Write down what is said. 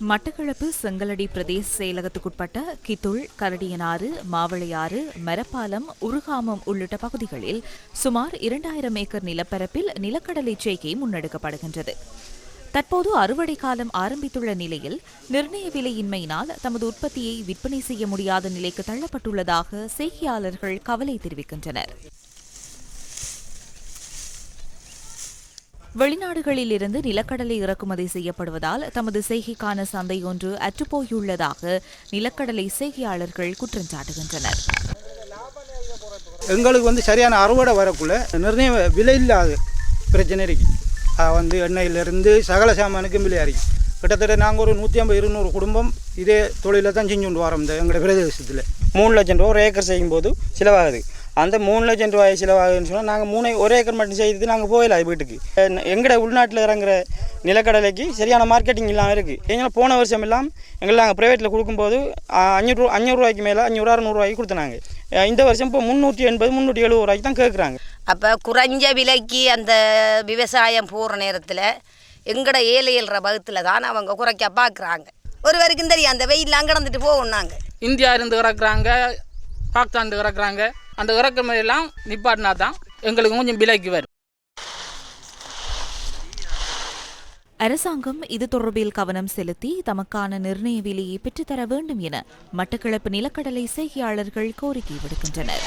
மட்டக்களப்பு செங்கலடி பிரதேச செயலகத்துக்குட்பட்ட கித்துள் கரடியனாறு மாவளையாறு மரப்பாலம் உருகாமம் உள்ளிட்ட பகுதிகளில் சுமார் இரண்டாயிரம் ஏக்கர் நிலப்பரப்பில் நிலக்கடலை செய்கை முன்னெடுக்கப்படுகின்றது. தற்போது அறுவடை காலம் ஆரம்பித்துள்ள நிலையில் நிர்ணய விலையின்மையினால் தமது உற்பத்தியை விற்பனை செய்ய முடியாத நிலைக்கு தள்ளப்பட்டுள்ளதாக செய்கையாளர்கள் கவலை தெரிவிக்கின்றனர். வெளிநாடுகளிலிருந்து நிலக்கடலை இறக்குமதி செய்யப்படுவதால் தமது செய்கைக்கான சந்தை ஒன்று அற்றுப்போயுள்ளதாக நிலக்கடலை செய்கையாளர்கள் குற்றம் சாட்டுகின்றனர். எங்களுக்கு வந்து சரியான அறுவடை வரக்குள்ள நிர்ணய விலை இல்லாத பிரச்சனை இருக்கு. வந்து எண்ணெயிலிருந்து சகல சாமானுக்கும் விலை அறிக்கும் கிட்டத்தட்ட நாங்கள் ஒரு நூற்றி ஐம்பது இருநூறு குடும்பம் இதே தொழிலை தான் செஞ்சு கொண்டு வரோம் இந்த எங்களோட பிரதேசத்தில். மூணு லட்சம் ரூபா ஒரு ஏக்கர் செய்யும்போது செலவாகுது. அந்த மூணு லட்சம் ரூபாய் செலவாகுதுன்னு சொன்னால் நாங்கள் மூணு ஒரு ஏக்கர் மட்டும் செய்து நாங்கள் போயிடலாம் வீட்டுக்கு. எங்கட உள்நாட்டில் இறங்குற நிலக்கடலைக்கு சரியான மார்க்கெட்டிங் இல்லாமல் இருக்குது எங்களை போன வருஷம் எல்லாம் எங்களை நாங்கள் ப்ரைவேட்டில் கொடுக்கும்போது அஞ்சூறு அஞ்சூறுரூவாய்க்கு மேலே அஞ்சூறு அறுநூறுவாய்க்கு கொடுத்தாங்க இந்த வருஷம் இப்போ முந்நூற்றி எண்பது முந்நூற்றி எழுபது ரூபாய்க்கு தான் கேட்குறாங்க அப்போ குறைஞ்ச விலைக்கு அந்த விவசாயம் போகிற நேரத்தில் எங்கட ஏழையில்ற பகுத்தில் தான் அவங்க குறைக்க பார்க்குறாங்க ஒருவருக்கும் தெரியும் அந்த வெயிலாம் கிடந்துட்டு போவோம் நாங்கள் இந்தியா இருந்து இறக்குறாங்க பாகிஸ்தான் இருந்து இறக்குறாங்க. அந்த இறக்குமதியெல்லாம் நிப்பாட்டினா தான் எங்களுக்கு கொஞ்சம் விலைக்கு வரும். அரசாங்கம் இது தொடர்பில் கவனம் செலுத்தி தமக்கான நிர்ணய விலையை பெற்றுத்தர வேண்டும் என மட்டக்களப்பு நிலக்கடலை செய்கையாளர்கள் கோரிக்கை விடுக்கின்றனர்.